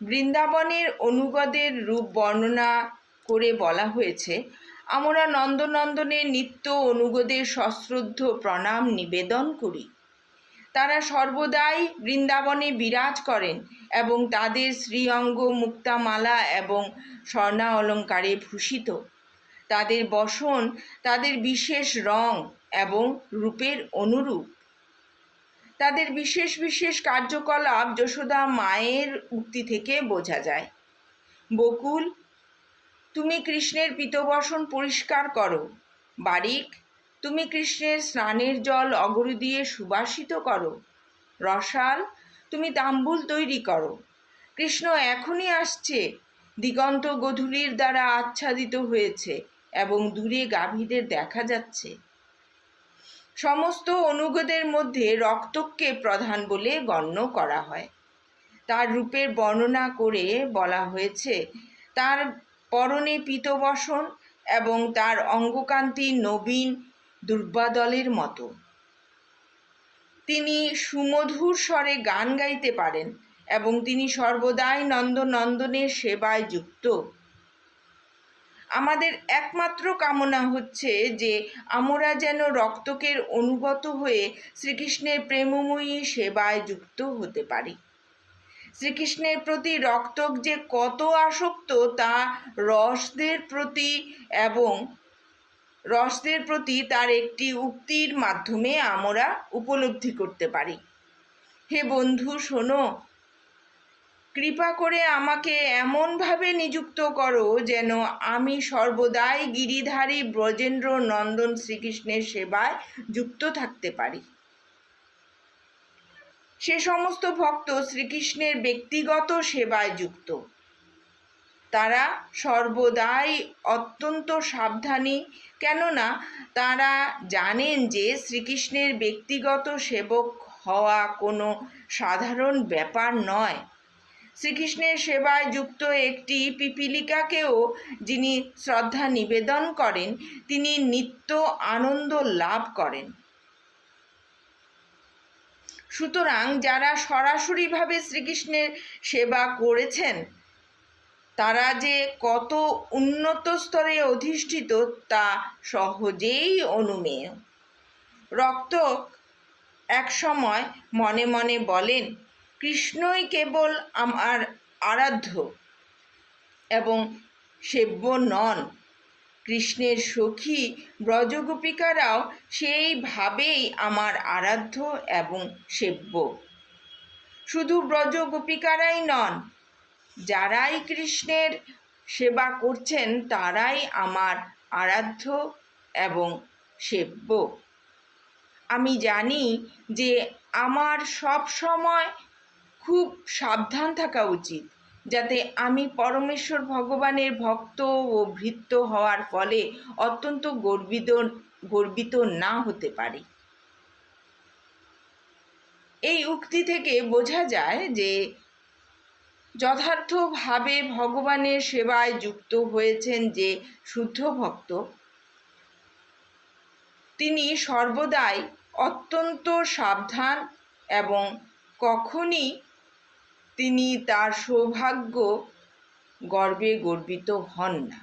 বৃন্দাবনের অনুগদের রূপ বর্ণনা করে বলা হয়েছে, আমরা নন্দনন্দনের নিত্য অনুগদের সশ্রদ্ধ প্রণাম নিবেদন করি। তারা সর্বদাই বৃন্দাবনে বিরাজ করেন এবং তাদের শ্রীঅঙ্গ মুক্তামালা এবং স্বর্ণা অলঙ্কারে ভূষিত। তাদের বসন তাদের বিশেষ রং এবং রূপের অনুরূপ। তাদের বিশেষ বিশেষ কার্যকলাপ যশোদা মায়ের উক্তি থেকে বোঝা যায়। বকুল, তুমি কৃষ্ণের পিতবসন পরিষ্কার করো। বারিক, তুমি কৃষ্ণের স্নানের জল অগরু দিয়ে সুবাসিত করো। রসাল, তুমি তাম্বুল তৈরি করো। কৃষ্ণ এখনই আসছে। দিগন্ত গধূলির দ্বারা আচ্ছাদিত হয়েছে এবং দূরে গাভীদের দেখা যাচ্ছে। সমস্ত অনুগদের মধ্যে রক্তককে প্রধান বলে গণ্য করা হয়। তার রূপের বর্ণনা করে বলা হয়েছে, তার পরনে পীতবসন এবং তার অঙ্গকান্তি নবীন দুর্বাদলের মতো। তিনি সুমধুর স্বরে গান গাইতে পারেন এবং তিনি সর্বদাই নন্দনন্দনের সেবায় যুক্ত। আমাদের একমাত্র কামনা হচ্ছে যে আমরা যেন রক্তকের অনুগত হয়ে শ্রীকৃষ্ণের প্রেমময়ী সেবায় যুক্ত হতে পারি। শ্রীকৃষ্ণের প্রতি রক্তক যে কত আসক্ত, তা রসদের প্রতি এবং রসদের প্রতি তার একটি উক্তির মাধ্যমে আমরা উপলব্ধি করতে পারি। হে বন্ধু, শোনো কৃপা করে আমাকে এমনভাবে নিযুক্ত করো যেন আমি সর্বদাই গিরিধারী ব্রজেন্দ্র নন্দন শ্রীকৃষ্ণের সেবায় যুক্ত থাকতে পারি। সে সমস্ত ভক্ত শ্রীকৃষ্ণের ব্যক্তিগত সেবায় যুক্ত। তারা সর্বদাই অত্যন্ত সাবধানী, কেননা তারা জানেন যে শ্রীকৃষ্ণের ব্যক্তিগত সেবক হওয়া কোনো সাধারণ ব্যাপার নয়। শ্রীকৃষ্ণের সেবায় যুক্ত একটি পিপিলিকাকেও যিনি শ্রদ্ধা নিবেদন করেন, তিনি নিত্য আনন্দ লাভ করেন। সুতরাং যারা সরাসরিভাবে শ্রীকৃষ্ণের সেবা করেছেন, তারা যে কত উন্নত স্তরে অধিষ্ঠিত তা সহজেই অনুমেয়। রক্ত এক সময় মনে মনে বলেন কৃষ্ণই কেবল আমার আরাধ্য এবং সেব্য নন। কৃষ্ণের সখী ব্রজগোপিকারাও সেইভাবেই আমার আরাধ্য এবং সেব্য। শুধু ব্রজগোপিকারাই নন, যারাই কৃষ্ণের সেবা করছেন তারাই আমার আরাধ্য এবং সেব্য। আমি জানি যে আমার সব সময় খুব সাবধান থাকা উচিত, যাতে আমি পরমেশ্বর ভগবানের ভক্ত ও ভৃত্য হওয়ার ফলে অত্যন্ত গর্বিত গর্বিত না হতে পারি। এই উক্তি থেকে বোঝা যায় যে যথার্থভাবে ভগবানের সেবায় যুক্ত হয়েছেন যে শুদ্ধ ভক্ত, তিনি সর্বদাই অত্যন্ত সাবধান এবং কখনই তিনি তার সৌভাগ্য গর্বে গর্বিত হন না।